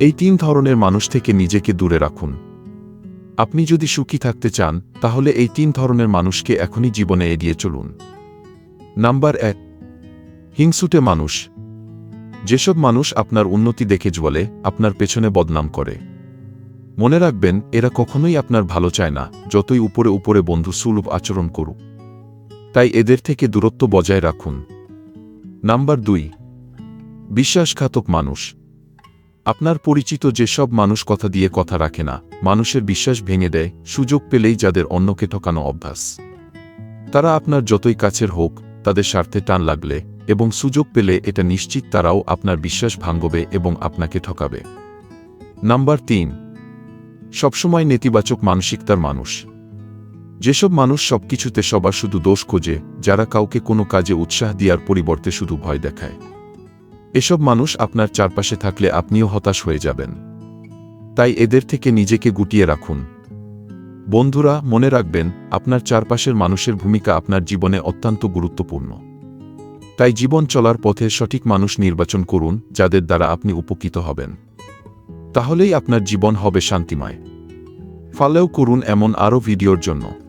এই তিন ধরনের মানুষ থেকে নিজেকে দূরে রাখুন। আপনি যদি সুখী থাকতে চান, তাহলে এই তিন ধরনের মানুষকে এখনই জীবনে এড়িয়ে চলুন। নাম্বার এক, হিংসুটে মানুষ। যেসব মানুষ আপনার উন্নতি দেখে জ্বলে, আপনার পেছনে বদনাম করে। মনে রাখবেন, এরা কখনোই আপনার ভালো চায় না, যতই উপরে উপরে বন্ধু সুলভ আচরণ করুক। তাই এদের থেকে দূরত্ব বজায় রাখুন। নাম্বার দুই, বিশ্বাসঘাতক মানুষ। আপনার পরিচিত যেসব মানুষ কথা দিয়ে কথা রাখে না, মানুষের বিশ্বাস ভেঙে দেয়, সুযোগ পেলেই যাদের অন্যকে ঠকানো অভ্যাস। তারা আপনার যতই কাছের হোক, তাদের স্বার্থে টান লাগলে এবং সুযোগ পেলে এটা নিশ্চিত তারাও আপনার বিশ্বাস ভাঙ্গবে এবং আপনাকে ঠকাবে। নাম্বার তিন, সবসময় নেতিবাচক মানসিকতার মানুষ। যেসব মানুষ সবকিছুতে সবার শুধু দোষ খোঁজে, যারা কাউকে কোনো কাজে উৎসাহ দেওয়ার পরিবর্তে শুধু ভয় দেখায়। এসব মানুষ আপনার চারপাশে থাকলে আপনিও হতাশ হয়ে যাবেন। তাই এদের থেকে নিজেকে গুটিয়ে রাখুন। বন্ধুরা, মনে রাখবেন, আপনার চারপাশের মানুষের ভূমিকা আপনার জীবনে অত্যন্ত গুরুত্বপূর্ণ। তাই জীবন চলার পথে সঠিক মানুষ নির্বাচন করুন, যাদের দ্বারা আপনি উপকৃত হবেন। তাহলেই আপনার জীবন হবে শান্তিময়। ফলেও করুন এমন আরও ভিডিওর জন্য।